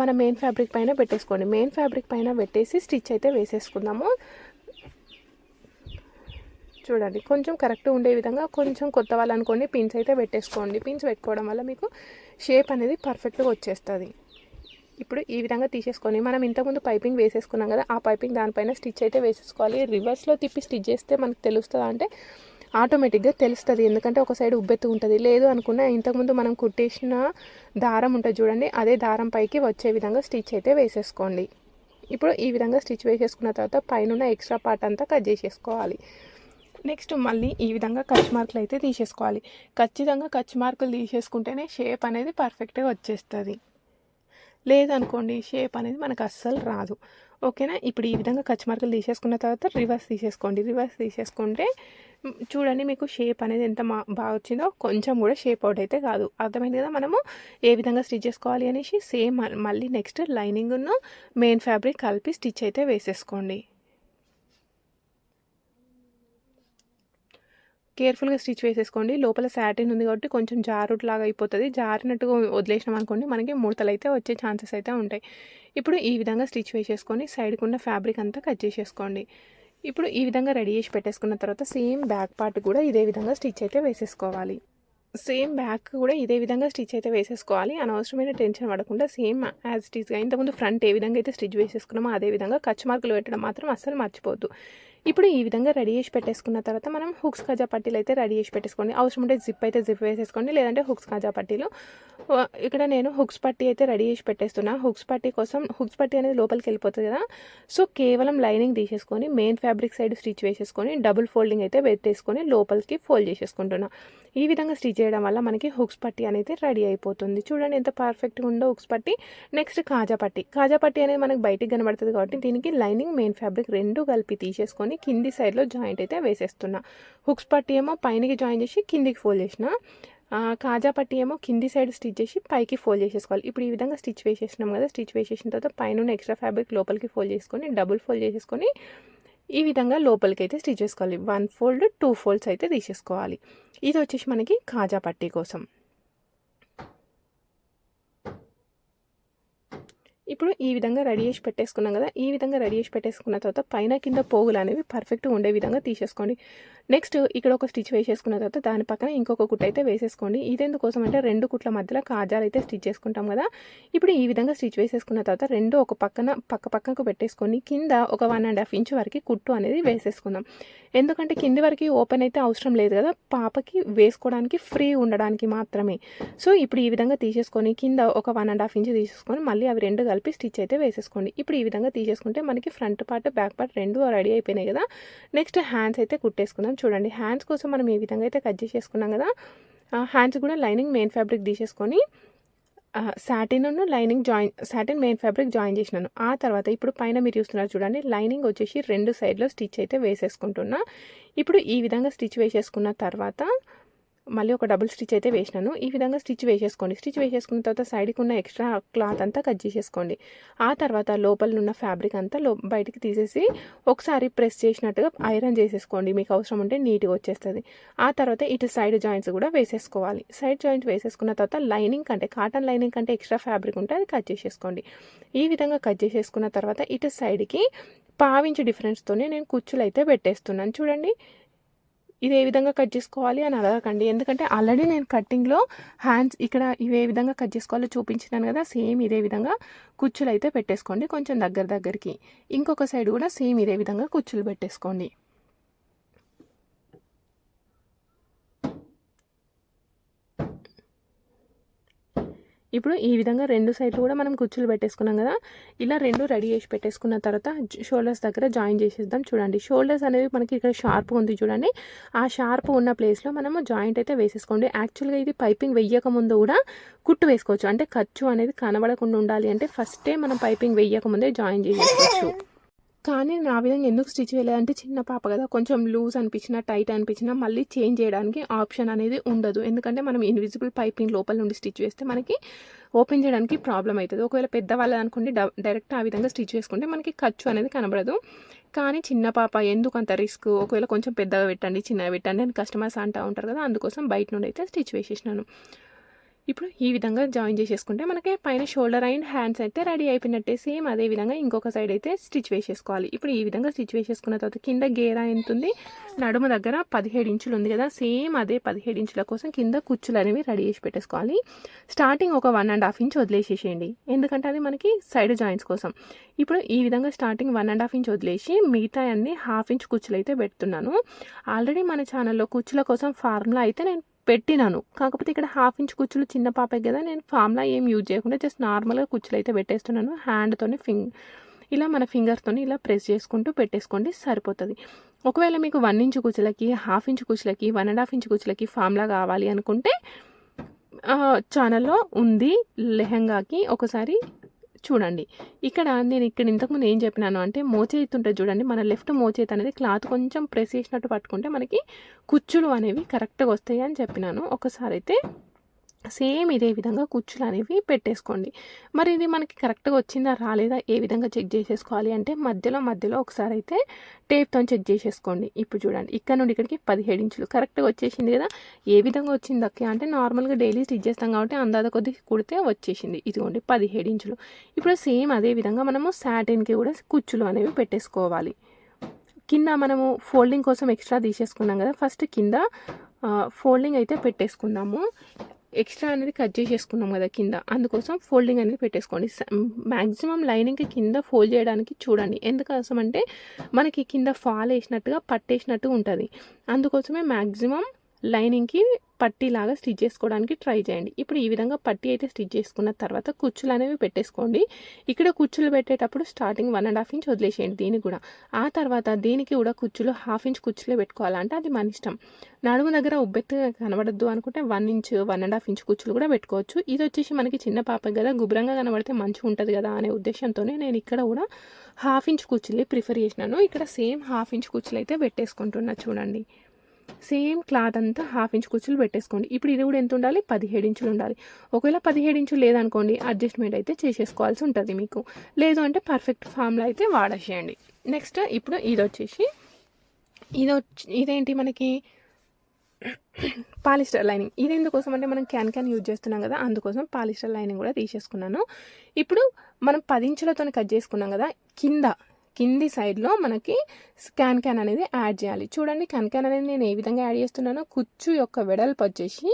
మన మెయిన్ ఫ్యాబ్రిక్ పైన పెట్టేసుకోండి. మెయిన్ ఫ్యాబ్రిక్ పైన పెట్టేసి స్టిచ్ అయితే వేసేసుకుందాము. చూడండి కొంచెం కరెక్ట్ ఉండే విధంగా కొంచెం కొత్త వాళ్ళు అనుకోండి పిన్స్ అయితే పెట్టేసుకోండి. పిన్స్ పెట్టుకోవడం వల్ల మీకు షేప్ అనేది పర్ఫెక్ట్గా వచ్చేస్తుంది. ఇప్పుడు ఈ విధంగా తీసేసుకొని మనం ఇంతకుముందు పైపింగ్ వేసేసుకున్నాం కదా ఆ పైపింగ్ దానిపైన స్టిచ్ అయితే వేసేసుకోవాలి. రివర్స్లో తిప్పి స్టిచ్ చేస్తే మనకు తెలుస్తుందా అంటే ఆటోమేటిక్గా తెలుస్తుంది. ఎందుకంటే ఒక సైడ్ ఉబ్బెత్తు ఉంటుంది. లేదు అనుకున్న ఇంతకుముందు మనం కుట్టేసిన దారం ఉంటుంది చూడండి అదే దారం పైకి వచ్చే విధంగా స్టిచ్ అయితే వేసేసుకోండి. ఇప్పుడు ఈ విధంగా స్టిచ్ వేసేసుకున్న తర్వాత పైన ఎక్స్ట్రా పార్ట్ అంతా కట్ చేసేసుకోవాలి. నెక్స్ట్ మళ్ళీ ఈ విధంగా కచ్ మార్కులు అయితే తీసేసుకోవాలి. ఖచ్చితంగా కచ్ మార్కులు తీసేసుకుంటేనే షేప్ అనేది పర్ఫెక్ట్గా వచ్చేస్తుంది. లేదనుకోండి షేప్ అనేది మనకు అస్సలు రాదు. ఓకేనా? ఇప్పుడు ఈ విధంగా కచ్ మార్కులు తీసేసుకున్న తర్వాత రివర్స్ తీసేసుకోండి. రివర్స్ తీసేసుకుంటే చూడండి మీకు షేప్ అనేది ఎంత మా బాగా వచ్చిందో కొంచెం కూడా షేప్ అవుట్ అయితే కాదు. అర్థమైంది కదా మనము? ఏ విధంగా స్టిచ్ చేసుకోవాలి అనేసి సేమ్ మళ్ళీ నెక్స్ట్ లైనింగ్ను మెయిన్ ఫ్యాబ్రిక్ కలిపి స్టిచ్ అయితే వేసేసుకోండి. కేర్ఫుల్గా స్టిచ్ వేసేసుకోండి. లోపల శాటిన్ ఉంది కాబట్టి కొంచెం జారుట్ లాగా అయిపోతుంది. జారినట్టుగా వదిలేసినాం అనుకోండి మనకి ముడతలు అయితే వచ్చే ఛాన్సెస్ అయితే ఉంటాయి. ఇప్పుడు ఈ విధంగా స్టిచ్ వేసేసుకొని సైడ్కి ఉన్న ఫ్యాబ్రిక్ అంతా కట్ చేసేసుకోండి. ఇప్పుడు ఈ విధంగా రెడీ చేసి పెట్టేసుకున్న తర్వాత సేమ్ బ్యాక్ పార్ట్ కూడా ఇదే విధంగా స్టిచ్ అయితే వేసేసుకోవాలి. సేమ్ బ్యాక్ కూడా ఇదే విధంగా స్టిచ్ అయితే వేసేసుకోవాలి. అనవసరమైన టెన్షన్ పడకుండా సేమ్ యాజ్ స్టిచ్గా ఇంతకుముందు ఫ్రంట్ ఏ విధంగా అయితే స్టిచ్ వేసేసుకున్నామో అదే విధంగా కచ్ మార్కులు పెట్టడం మాత్రం అస్సలు మర్చిపోద్దు ఇప్పుడు ఈ విధంగా రెడీ చేసి పెట్టేసుకున్న తర్వాత మనం హుక్స్ కాజా పట్టీలు అయితే రెడీ చేసి పెట్టేసుకోండి. అవసరం ఉంటే జిప్ అయితే జిప్ వేసేసుకోండి లేదంటే హుక్స్ కాజా పట్టీలు. ఇక్కడ నేను హుక్స్ పట్టీ అయితే రెడీ చేసి పెట్టేస్తున్నా. హుక్స్ పట్టీ కోసం హుక్స్ పట్టీ అనేది లోపలికి వెళ్ళిపోతుంది కదా. సో కేవలం లైనింగ్ తీసేసుకొని మెయిన్ ఫ్యాబ్రిక్ సైడ్ స్టిచ్ వేసేసుకొని డబుల్ ఫోల్డింగ్ అయితే పెట్టేసుకొని లోపలికి ఫోల్డ్ చేసేసుకుంటున్నా. ఈ విధంగా స్టిచ్ చేయడం వల్ల మనకి హుక్స్ పట్టీ అనేది రెడీ అయిపోతుంది. చూడండి ఎంత పర్ఫెక్ట్గా ఉందో హుక్స్ పట్టీ. నెక్స్ట్ కాజా పట్టీ. కాజా పట్టీ అనేది మనకి బయటికి కనబడుతుంది కాబట్టి దీనికి లైనింగ్ మెయిన్ ఫ్యాబ్రిక్ రెండు కలిపి తీసేసుకొని కింది సైడ్లో జాయింట్ అయితే వేసేస్తున్నా. హుక్స్ పట్టి ఏమో పైనకి జాయిన్ చేసి కిందికి ఫోల్డ్ చేసిన. కాజా పట్టి ఏమో కింది సైడ్ స్టిచ్ చేసి పైకి ఫోల్డ్ చేసేసుకోవాలి. ఇప్పుడు ఈ విధంగా స్టిచ్ వేసేసినాం కదా స్టిచ్ వేసేసిన తర్వాత పైన ఎక్స్ట్రా ఫ్యాబ్రిక్ లోపలికి ఫోల్డ్ చేసుకొని డబుల్ ఫోల్డ్ చేసేసుకొని ఈ విధంగా లోపలికి అయితే స్టిచ్ చేసుకోవాలి. వన్ ఫోల్డ్ టూ ఫోల్డ్స్ అయితే తీసేసుకోవాలి. ఇది వచ్చేసి మనకి కాజా పట్టీ కోసం. ఇప్పుడు ఈ విధంగా రెడీ చేసి పెట్టేసుకున్నాం కదా ఈ విధంగా రెడీ చేసి పెట్టేసుకున్న తర్వాత పైన కింద పోగులు అనేవి పర్ఫెక్ట్గా ఉండే విధంగా తీసేసుకోండి. నెక్స్ట్ ఇక్కడ ఒక స్టిచ్ వేసేసుకున్న తర్వాత దాని పక్కన ఇంకొక కుట్ట అయితే వేసేసుకోండి. ఇదేందుకోసం అంటే రెండు కుట్ల మధ్యలో కాజాలు అయితే స్టిచ్ చేసుకుంటాం కదా ఇప్పుడు ఈ విధంగా స్టిచ్ వేసేసుకున్న తర్వాత రెండు ఒక పక్కన పక్క పక్కకు పెట్టేసుకొని కింద ఒక వన్ అండ్ హాఫ్ ఇంచ్ వరకు కుట్టు అనేది వేసేసుకుందాం. ఎందుకంటే కింది వరకు ఓపెన్ అయితే అవసరం లేదు కదా పాపకి వేసుకోవడానికి ఫ్రీ ఉండడానికి మాత్రమే. సో ఇప్పుడు ఈ విధంగా తీసేసుకొని కింద ఒక వన్ అండ్ హాఫ్ ఇంచ్ తీసేసుకొని మళ్ళీ అవి రెండు కలిపి స్టిచ్ అయితే వేసేసుకోండి. ఇప్పుడు ఈ విధంగా తీసేసుకుంటే మనకి ఫ్రంట్ పార్ట్ బ్యాక్ పార్ట్ రెండు రెడీ అయిపోయినాయి కదా. నెక్స్ట్ హ్యాండ్స్ అయితే కుట్టేసుకుందాం. చూడండి హ్యాండ్స్ కోసం మనం ఈ విధంగా అయితే కట్ చేసేసుకున్నాం కదా. హ్యాండ్స్ కూడా లైనింగ్ మెయిన్ ఫ్యాబ్రిక్ తీసేసుకొని సాటిన్ను lining join satin main fabric join చేసినాను. ఆ తర్వాత ఇప్పుడు పైన మీరు చూస్తున్నారు చూడండి లైనింగ్ వచ్చేసి రెండు సైడ్లో స్టిచ్ అయితే వేసేసుకుంటున్నా. ఇప్పుడు ఈ విధంగా స్టిచ్ వేసేసుకున్న తర్వాత మళ్ళీ ఒక డబుల్ స్టిచ్ అయితే వేసినాను. ఈ విధంగా స్టిచ్ వేసేసుకోండి. స్టిచ్ వేసేసుకున్న తర్వాత సైడ్కి ఉన్న ఎక్స్ట్రా క్లాత్ అంతా కట్ చేసేసుకోండి. ఆ తర్వాత లోపల ఉన్న ఫ్యాబ్రిక్ అంతా లో బయటికి తీసేసి ఒకసారి ప్రెస్ చేసినట్టుగా ఐరన్ చేసేసుకోండి. మీకు అవసరం ఉంటే నీట్గా వచ్చేస్తుంది. ఆ తర్వాత ఇటు సైడ్ జాయింట్స్ కూడా వేసేసుకోవాలి. సైడ్ జాయింట్ వేసేసుకున్న తర్వాత లైనింగ్ కంటే కాటన్ లైనింగ్ కంటే ఎక్స్ట్రా ఫ్యాబ్రిక్ ఉంటే అది కట్ చేసేసుకోండి. ఈ విధంగా కట్ చేసేసుకున్న తర్వాత ఇటు సైడ్కి పావించి డిఫరెన్స్తోనే నేను కుచ్చులు అయితే పెట్టేస్తున్నాను. చూడండి. ఇది ఏ విధంగా కట్ చేసుకోవాలి అని అడగకండి. ఎందుకంటే ఆల్రెడీ నేను కట్టింగ్లో హ్యాండ్స్ ఇక్కడ ఇవి ఏ విధంగా కట్ చేసుకోవాలో చూపించినాను కదా సేమ్ ఇదే విధంగా కుచ్చులు అయితే పెట్టేసుకోండి కొంచెం దగ్గర దగ్గరికి. ఇంకొక సైడ్ కూడా సేమ్ ఇదే విధంగా కుచ్చులు పెట్టేసుకోండి. ఇప్పుడు ఈ విధంగా రెండు సైడ్లు కూడా మనం కుచ్చులు పెట్టేసుకున్నాం కదా ఇలా రెండు రెడీ చేసి పెట్టేసుకున్న తర్వాత షోల్డర్స్ దగ్గర జాయిన్ చేసేద్దాం. చూడండి షోల్డర్స్ అనేవి మనకి ఇక్కడ షార్ప్ ఉంది చూడండి. ఆ షార్ప్ ఉన్న ప్లేస్లో మనము జాయింట్ అయితే వేసేసుకోండి. యాక్చువల్గా ఇది పైపింగ్ వెయ్యకముందు కూడా కుట్టు వేసుకోవచ్చు. అంటే ఖర్చు అనేది కనబడకుండా ఉండాలి అంటే ఫస్టే మనం పైపింగ్ వెయ్యకముందే జాయిన్ చేసేసుకోవచ్చు. కానీ నా విధంగా ఎందుకు స్టిచ్ వేయలేదంటే చిన్న పాప కదా కొంచెం లూజ్ అనిపించినా టైట్ అనిపించినా మళ్ళీ చేంజ్ చేయడానికి ఆప్షన్ అనేది ఉండదు. ఎందుకంటే మనం ఇన్విజిబుల్ పైపింగ్ లోపల నుండి స్టిచ్ వేస్తే మనకి ఓపెన్ చేయడానికి ప్రాబ్లం అవుతుంది ఒకవేళ పెద్దవాళ్ళు అనుకోండి డ- డైరెక్ట్ ఆ విధంగా స్టిచ్ చేసుకుంటే మనకి ఖర్చు అనేది కనబడదు. కానీ చిన్న పాప ఎందుకు అంత రిస్క్ ఒకవేళ కొంచెం పెద్దగా పెట్టండి చిన్నగా పెట్టండి అని కస్టమర్స్ అంటూ ఉంటారు కదా అందుకోసం బయట నుండి అయితే స్టిచ్ వేసేసినాను. ఇప్పుడు ఈ విధంగా జాయిన్ చేసేసుకుంటే మనకి పైన షోల్డర్ అండ్ హ్యాండ్స్ అయితే రెడీ అయిపోయినట్టే సేమ్ అదే విధంగా ఇంకొక సైడ్ అయితే స్టిచ్ వేసేసుకోవాలి. ఇప్పుడు ఈ విధంగా స్టిచ్ వేసేసుకున్న తర్వాత కింద గేరా ఎంత ఉంది? నడుము దగ్గర పదిహేడు ఇంచులు ఉంది కదా సేమ్ అదే పదిహేడు ఇంచుల కోసం కింద కుచ్చులు అనేవి రెడీ చేసి పెట్టేసుకోవాలి. స్టార్టింగ్ ఒక వన్ అండ్ హాఫ్ ఇంచ్ వదిలేసేసేయండి ఎందుకంటే అది మనకి సైడ్ జాయింట్స్ కోసం. ఇప్పుడు ఈ విధంగా starting one and half inch వదిలేసి మిగతా అన్ని హాఫ్ ఇంచ్ కుచ్చులు అయితే పెడుతున్నాను. ఆల్రెడీ మన ఛానల్లో కుచ్చుల కోసం ఫార్ములా అయితే నేను పెట్టినాను. కాకపోతే ఇక్కడ హాఫ్ ఇంచ్ కుచ్చులు చిన్న పాపే కదా నేను ఫామ్లా ఏం యూజ్ చేయకుండా జస్ట్ నార్మల్గా కుచ్చులు అయితే పెట్టేస్తున్నాను. హ్యాండ్తోని ఫింగ్ ఇలా మన ఫింగర్తోని ఇలా ప్రెస్ చేసుకుంటూ పెట్టేసుకోండి సరిపోతుంది. ఒకవేళ మీకు వన్ ఇంచ్ కుచ్చులకి హాఫ్ ఇంచ్ కుచ్చులకి వన్ అండ్ హాఫ్ ఇంచ్ కుచ్చులకి ఫామ్లా కావాలి అనుకుంటే ఛానల్లో ఉంది లెహంగాకి ఒకసారి చూడండి. ఇక్కడ నేను ఇక్కడ ఇంతకుముందు ఏం చెప్పినాను అంటే మోచేతి ఉంటుంది చూడండి. మన లెఫ్ట్ మోచేతి అనేది క్లాత్ కొంచెం ప్రెస్ చేసినట్టు పట్టుకుంటే మనకి కుచ్చులు అనేవి కరెక్ట్గా వస్తాయి అని చెప్పినాను. ఒకసారి అయితే సేమ్ ఇదే విధంగా కుచ్చులు అనేవి పెట్టేసుకోండి. మరి ఇది మనకి కరెక్ట్గా వచ్చిందా రాలేదా ఏ విధంగా చెక్ చేసేసుకోవాలి అంటే మధ్యలో మధ్యలో ఒకసారి అయితే టేప్తో చెక్ చేసేసుకోండి. ఇప్పుడు చూడండి ఇక్కడ నుండి ఇక్కడికి పదిహేడు ఇంచులు కరెక్ట్గా వచ్చేసింది కదా? ఏ విధంగా వచ్చింది అక్క? అంటే నార్మల్గా డైలీ స్టిచ్ చేస్తాం కాబట్టి అందాద కొద్ది కుడితే వచ్చేసింది. ఇదిగోండి పదిహేడు ఇంచులు. ఇప్పుడు సేమ్ అదే విధంగా మనము సాటిన్కి కూడా కుచ్చులు అనేవి పెట్టేసుకోవాలి. కింద మనము ఫోల్డింగ్ కోసం ఎక్స్ట్రా తీసేసుకున్నాం కదా? ఫస్ట్ కింద ఫోల్డింగ్ అయితే పెట్టేసుకుందాము. ఎక్స్ట్రా అనేది కట్ చేసేసుకున్నాం కదా కింద. అందుకోసం ఫోల్డింగ్ అనేది పెట్టేసుకోండి. మ్యాక్సిమం లైనింగ్కి కింద ఫోల్డ్ చేయడానికి చూడండి. ఎందుకోసం అంటే మనకి కింద ఫాల్ వేసినట్టుగా పట్టేసినట్టు ఉంటుంది. అందుకోసమే మ్యాక్సిమం లైనింగ్కి పట్టీలాగా స్టిచ్ చేసుకోవడానికి ట్రై చేయండి. ఇప్పుడు ఈ విధంగా పట్టీ అయితే స్టిచ్ చేసుకున్న తర్వాత కుచ్చులు అనేవి పెట్టేసుకోండి. ఇక్కడ కుచ్చులు పెట్టేటప్పుడు starting one and half inch వదిలేసేయండి దీనికి కూడా. ఆ తర్వాత దీనికి కూడా కుచ్చులు హాఫ్ ఇంచ్ కుచ్చులే పెట్టుకోవాలంటే అది మన ఇష్టం. నడుము దగ్గర ఉబ్బెత్తుగా కనబడద్దు అనుకుంటే one inch one and half inch కుచ్చులు కూడా పెట్టుకోవచ్చు. ఇది వచ్చేసి మనకి చిన్న పాప కదా గుబరంగా కనబడితే మంచిగా ఉంటుంది కదా అనే ఉద్దేశంతోనే నేను ఇక్కడ కూడా హాఫ్ ఇంచ్ కుచ్చులే ప్రిఫర్ చేసినాను. ఇక్కడ సేమ్ హాఫ్ ఇంచ్ కుచ్చులు అయితే పెట్టేసుకుంటున్నా చూడండి. సేమ్ క్లాత్ అంతా హాఫ్ ఇంచ్ కుచ్చులు పెట్టేసుకోండి. ఇప్పుడు ఇది కూడా ఎంత ఉండాలి? పదిహేడు ఇంచులు ఉండాలి. ఒకవేళ పదిహేడు ఇంచులు లేదనుకోండి అడ్జస్ట్మెంట్ అయితే చేసేసుకోవాల్సి ఉంటుంది మీకు. లేదు అంటే పర్ఫెక్ట్ ఫామ్లో అయితే వాడేసేయండి. నెక్స్ట్ ఇప్పుడు ఇది వచ్చేసి ఇది వచ్చి ఇదేంటి మనకి? Polyester lining. ఇది ఎందుకోసం అంటే మనం క్యాన్ క్యాన్ యూజ్ చేస్తున్నాం కదా అందుకోసం పాలిస్టర్ లైనింగ్ కూడా తీసేసుకున్నాను. ఇప్పుడు మనం పది ఇంచులతో కట్ చేసుకున్నాం కదా కింద కింది సైడ్లో మనకి క్యాన్ క్యాన్ అనేది యాడ్ చేయాలి. చూడండి క్యాన్ క్యాన్ అనేది నేను ఏ విధంగా యాడ్ చేస్తున్నానో కుచ్చు యొక్క వెడల్పు వచ్చేసి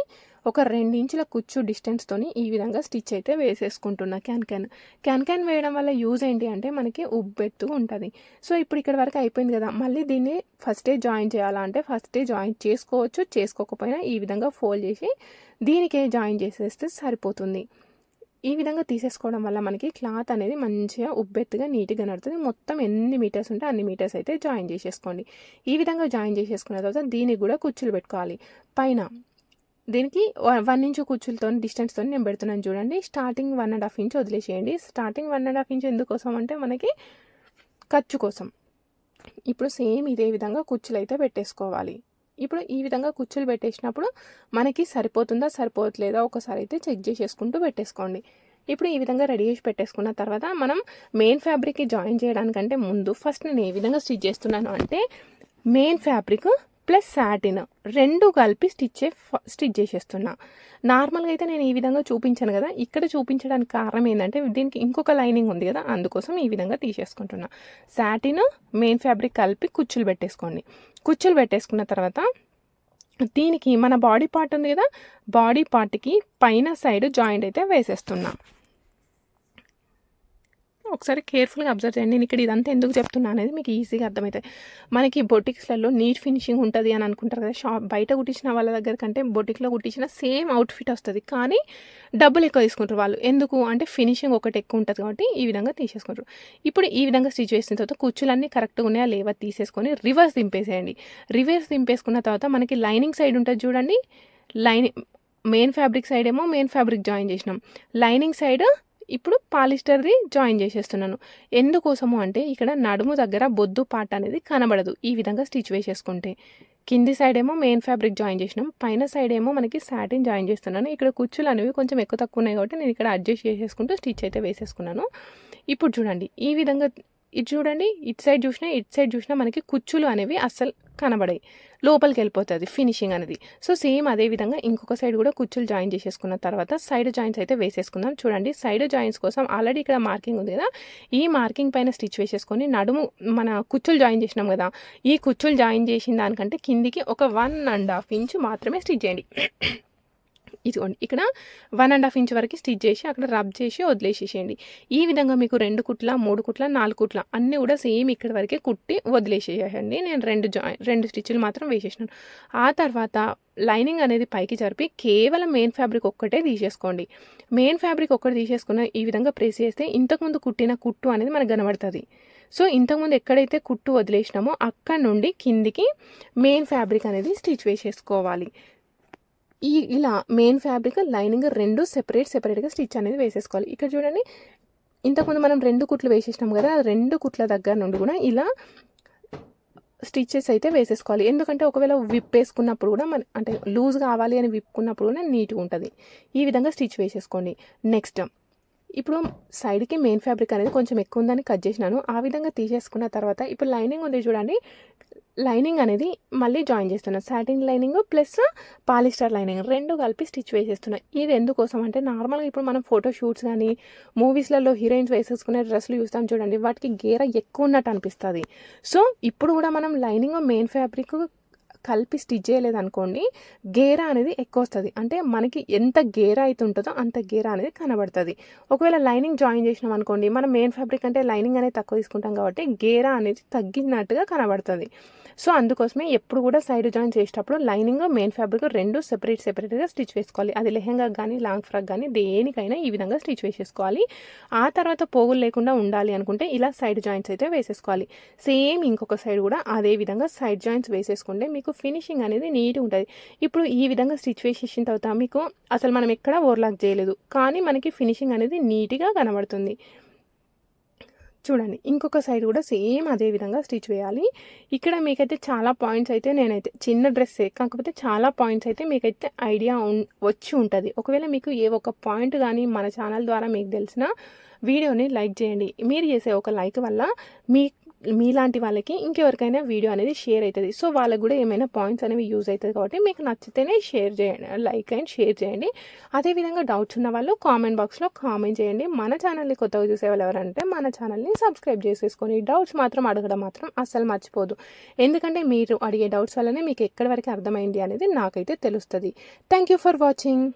ఒక రెండు ఇంచుల కుచ్చు డిస్టెన్స్తోని ఈ విధంగా స్టిచ్ అయితే వేసేసుకుంటున్నా క్యాన్ క్యాన్. క్యాన్ క్యాన్ వేయడం వల్ల యూజ్ ఏంటి అంటే మనకి ఉబ్బెత్తు ఉంటుంది. సో ఇప్పుడు ఇక్కడ వరకు అయిపోయింది కదా. మళ్ళీ దీన్ని ఫస్టే జాయిన్ చేయాలా అంటే ఫస్టే జాయిన్ చేసుకోవచ్చు. చేసుకోకపోయినా ఈ విధంగా ఫోల్డ్ చేసి దీనికే జాయిన్ చేసేస్తే సరిపోతుంది. ఈ విధంగా తీసేసుకోవడం వల్ల మనకి క్లాత్ అనేది మంచిగా ఉబ్బెత్తుగా నీట్గా నడుతుంది. మొత్తం ఎన్ని మీటర్స్ ఉంటే అన్ని మీటర్స్ అయితే జాయిన్ చేసేసుకోండి. ఈ విధంగా జాయిన్ చేసేసుకున్న తర్వాత దీనికి కూడా కుచ్చులు పెట్టుకోవాలి. పైన దీనికి వన్ ఇంచ్ కుచ్చులతో డిస్టెన్స్తో నేను పెడుతున్నాను చూడండి. Starting one and half inch వదిలేసేయండి. Starting one and half inch ఎందుకోసం అంటే మనకి ఖర్చు కోసం. ఇప్పుడు సేమ్ ఇదే విధంగా కుచ్చులు అయితే పెట్టేసుకోవాలి. ఇప్పుడు ఈ విధంగా కుచ్చులు పెట్టేసినప్పుడు మనకి సరిపోతుందా సరిపోవట్లేదా ఒకసారి అయితే చెక్ చేసేసుకుంటూ పెట్టేసుకోండి. ఇప్పుడు ఈ విధంగా రెడీ చేసి పెట్టేసుకున్న తర్వాత మనం మెయిన్ ఫ్యాబ్రిక్కి జాయిన్ చేయడానికంటే ముందు ఫస్ట్ నేను ఏ విధంగా స్టిచ్ చేస్తున్నాను అంటే మెయిన్ ఫ్యాబ్రిక్ ప్లస్ సాటిన్ రెండు కలిపి స్టిచ్ స్టిచ్ చేసేస్తున్నా. నార్మల్గా అయితే నేను ఈ విధంగా చూపించాను కదా ఇక్కడ చూపించడానికి కారణం ఏంటంటే దీనికి ఇంకొక లైనింగ్ ఉంది కదా అందుకోసం ఈ విధంగా తీసేసుకుంటున్నా. సాటిన్ మెయిన్ ఫ్యాబ్రిక్ కలిపి కుచ్చులు పెట్టేసుకోండి. కుచ్చులు పెట్టేసుకున్న తర్వాత దీనికి మన బాడీ పార్ట్ ఉంది కదా బాడీ పార్ట్కి పైన సైడ్ జాయింట్ అయితే వేసేస్తున్నాను ఒకసారి కేర్ఫుల్గా అబ్జర్వ్ చేయండి. నేను ఇక్కడ ఇదంతా ఎందుకు చెప్తున్నా అనేది మీకు ఈజీగా అర్థమవుతుంది మనకి బొటిక్స్లలో నీట్ ఫినిషింగ్ ఉంటుంది అని అనుకుంటారు కదా. షాప్ బయట కుట్టించిన వాళ్ళ దగ్గర కంటే బొటిక్లో కుట్టించిన సేమ్ అవుట్ఫిట్ వస్తుంది. కానీ డబ్బులు ఎక్కువ తీసుకుంటారు వాళ్ళు. ఎందుకు? అంటే ఫినిషింగ్ ఒకటి ఎక్కువ ఉంటుంది కాబట్టి ఈ విధంగా తీసేసుకుంటారు. ఇప్పుడు ఈ విధంగా స్టిచ్ చేసిన తర్వాత కుచ్చులన్నీ కరెక్ట్గా ఉన్నాయా? లేవా? తీసేసుకొని రివర్స్ దింపేసేయండి. రివర్స్ దింపేసుకున్న తర్వాత మనకి లైనింగ్ సైడ్ ఉంటుంది చూడండి. లైనింగ్ మెయిన్ ఫ్యాబ్రిక్ సైడ్ ఏమో మెయిన్ ఫ్యాబ్రిక్ జాయిన్ చేసినాం. లైనింగ్ సైడ్ ఇప్పుడు పాలిస్టర్ది జాయిన్ చేసేస్తున్నాను. ఎందుకోసము అంటే ఇక్కడ నడుము దగ్గర బొద్దు పార్ట్ అనేది కనబడదు. ఈ విధంగా స్టిచ్ వేసేసుకుంటే. కింది సైడ్ ఏమో మెయిన్ ఫ్యాబ్రిక్ జాయిన్ చేసినాం. పైన సైడ్ ఏమో మనకి సాటిన్ జాయిన్ చేస్తున్నాను. ఇక్కడ కుచ్చులు అనేవి కొంచెం ఎక్కువ తక్కువ ఉన్నాయి కాబట్టి నేను ఇక్కడ అడ్జస్ట్ చేసేసుకుంటూ స్టిచ్ అయితే వేసేసుకున్నాను. ఇప్పుడు చూడండి. ఈ విధంగా ఇటు చూడండి ఇటు సైడ్ చూసినా ఇటు సైడ్ చూసినా మనకి కుచ్చులు అనేవి అస్సలు కనబడాయి. లోపలికి వెళ్ళిపోతుంది ఫినిషింగ్ అనేది. సో సేమ్ అదే విధంగా ఇంకొక సైడ్ కూడా కుచ్చులు జాయిన్ చేసేసుకున్న తర్వాత సైడ్ జాయింట్స్ అయితే వేసేసుకుందాం. చూడండి సైడ్ జాయింట్స్ కోసం ఆల్రెడీ ఇక్కడ మార్కింగ్ ఉంది కదా. ఈ మార్కింగ్ పైన స్టిచ్ వేసేసుకొని నడుము మన కుచ్చులు జాయిన్ చేసినాం కదా. ఈ కుచ్చులు జాయిన్ చేసిన దానికంటే కిందికి ఒక వన్ అండ్ హాఫ్ ఇంచ్ మాత్రమే స్టిచ్ చేయండి. ఇదిగోండి ఇక్కడ వన్ అండ్ హాఫ్ ఇంచ్ వరకు స్టిచ్ చేసి అక్కడ రబ్ చేసి వదిలేసేసేయండి. ఈ విధంగా మీకు రెండు కుట్ల మూడు కుట్ల నాలుగు కుట్ల అన్నీ కూడా సేమ్ ఇక్కడ వరకే కుట్టి వదిలేసేయండి. నేను రెండు జాయి రెండు స్టిచ్లు మాత్రం వేసేసినాను. ఆ తర్వాత లైనింగ్ అనేది పైకి జరిపి కేవలం మెయిన్ ఫ్యాబ్రిక్ ఒక్కటే తీసేసుకోండి. మెయిన్ ఫ్యాబ్రిక్ ఒక్కటి తీసేసుకున్న ఈ విధంగా ప్రెస్ చేస్తే ఇంతకుముందు కుట్టిన కుట్టు అనేది మనకు కనబడుతుంది. సో ఇంతకుముందు ఎక్కడైతే కుట్టు వదిలేసినామో అక్కడ నుండి కిందికి మెయిన్ ఫ్యాబ్రిక్ అనేది స్టిచ్ వేసేసుకోవాలి. ఈ ఇలా మెయిన్ ఫ్యాబ్రిక్ లైనింగ్ రెండు సెపరేట్ సెపరేట్గా స్టిచ్ అనేది వేసేసుకోవాలి. ఇక్కడ చూడండి ఇంతకుముందు మనం రెండు కుట్లు వేసేసినాం కదా రెండు కుట్ల దగ్గర నుండి కూడా ఇలా స్టిచ్చెస్ అయితే వేసేసుకోవాలి. ఎందుకంటే ఒకవేళ విప్పేసుకున్నప్పుడు కూడా మన అంటే లూజ్ కావాలి అని విప్పుకున్నప్పుడు కూడా నీట్గా ఉంటుంది. ఈ విధంగా స్టిచ్ వేసేసుకోండి. నెక్స్ట్ ఇప్పుడు సైడ్కి మెయిన్ ఫ్యాబ్రిక్ అనేది కొంచెం ఎక్కువ ఉందని కట్ చేసినాను. ఆ విధంగా తీసేసుకున్న తర్వాత ఇప్పుడు లైనింగ్ ఉంది చూడండి లైనింగ్ అనేది మళ్ళీ జాయిన్ చేస్తున్నా. Satin lining plus polyester lining రెండు కలిపి స్టిచ్ వేసేస్తున్నా. ఇది ఎందుకోసం అంటే నార్మల్గా ఇప్పుడు మనం ఫోటో షూట్స్ కానీ మూవీస్లలో హీరోయిన్స్ వేసేసుకునే డ్రెస్సులు చూస్తాం చూడండి వాటికి గేర ఎక్కువ ఉన్నట్టు అనిపిస్తుంది. సో ఇప్పుడు కూడా మనం లైనింగ్ మెయిన్ ఫ్యాబ్రిక్ కలిపి స్టిచ్ చేయలేదు అనుకోండి గేరా అనేది ఎక్కువ వస్తుంది. అంటే మనకి ఎంత గేరా అయితే ఉంటుందో అంత గేరా అనేది కనబడుతుంది. ఒకవేళ లైనింగ్ జాయిన్ చేసినాం అనుకోండి మనం మెయిన్ ఫ్యాబ్రిక్ అంటే లైనింగ్ అనేది తక్కువ తీసుకుంటాం కాబట్టి గేరా అనేది తగ్గినట్టుగా కనబడుతుంది. సో అందుకోసమే ఎప్పుడు కూడా సైడ్ జాయిన్ చేసేటప్పుడు లైనింగ్ మెయిన్ ఫ్యాబ్రిక్ రెండు సెపరేట్ సెపరేట్గా స్టిచ్ వేసుకోవాలి. అది లెహంగా కానీ లాంగ్ ఫ్రాక్ కానీ దేనికైనా ఈ విధంగా స్టిచ్ వేసేసుకోవాలి. ఆ తర్వాత పోగులు లేకుండా ఉండాలి అనుకుంటే ఇలా సైడ్ జాయింట్స్ అయితే వేసేసుకోవాలి. సేమ్ ఇంకొక సైడ్ కూడా అదే విధంగా సైడ్ జాయింట్స్ వేసేసుకుంటే మీకు ఫినిషింగ్ అనేది నీట్గా ఉంటుంది. ఇప్పుడు ఈ విధంగా స్టిచ్ వేసేసిన తర్వాత మీకు అసలు మనం ఎక్కడ ఓవర్లాక్ చేయలేదు. కానీ మనకి ఫినిషింగ్ అనేది నీట్గా కనబడుతుంది. చూడండి ఇంకొక సైడ్ కూడా సేమ్ అదే విధంగా స్టిచ్ వేయాలి. ఇక్కడ మీకైతే చాలా పాయింట్స్ అయితే నేనైతే చిన్న డ్రెస్సే కాకపోతే చాలా పాయింట్స్ అయితే మీకైతే ఐడియా వచ్చి ఉంటుంది. ఒకవేళ మీకు ఏ ఒక పాయింట్ కానీ మన ఛానల్ ద్వారా మీకు తెలిసిన వీడియోని లైక్ చేయండి. మీరు చేసే ఒక లైక్ వల్ల మీ మీలాంటి వాళ్ళకి ఇంకెవరికైనా వీడియో అనేది షేర్ అవుతుంది. సో వాళ్ళకి కూడా ఏమైనా పాయింట్స్ అనేవి యూజ్ అవుతుంది కాబట్టి మీకు నచ్చితేనే షేర్ చేయండి లైక్ అండ్ షేర్ చేయండి. అదేవిధంగా డౌట్స్ ఉన్న వాళ్ళు కామెంట్ బాక్స్లో కామెంట్ చేయండి. మన ఛానల్ని కొత్తగా చూసే వాళ్ళు ఎవరంటే మన ఛానల్ని సబ్స్క్రైబ్ చేసేసుకొని డౌట్స్ మాత్రం అడగడం మాత్రం అస్సలు మర్చిపోదు. ఎందుకంటే మీరు అడిగే డౌట్స్ వల్లనే మీకు ఎక్కడి వరకు అర్థమైంది అనేది నాకైతే తెలుస్తుంది. Thank you for watching.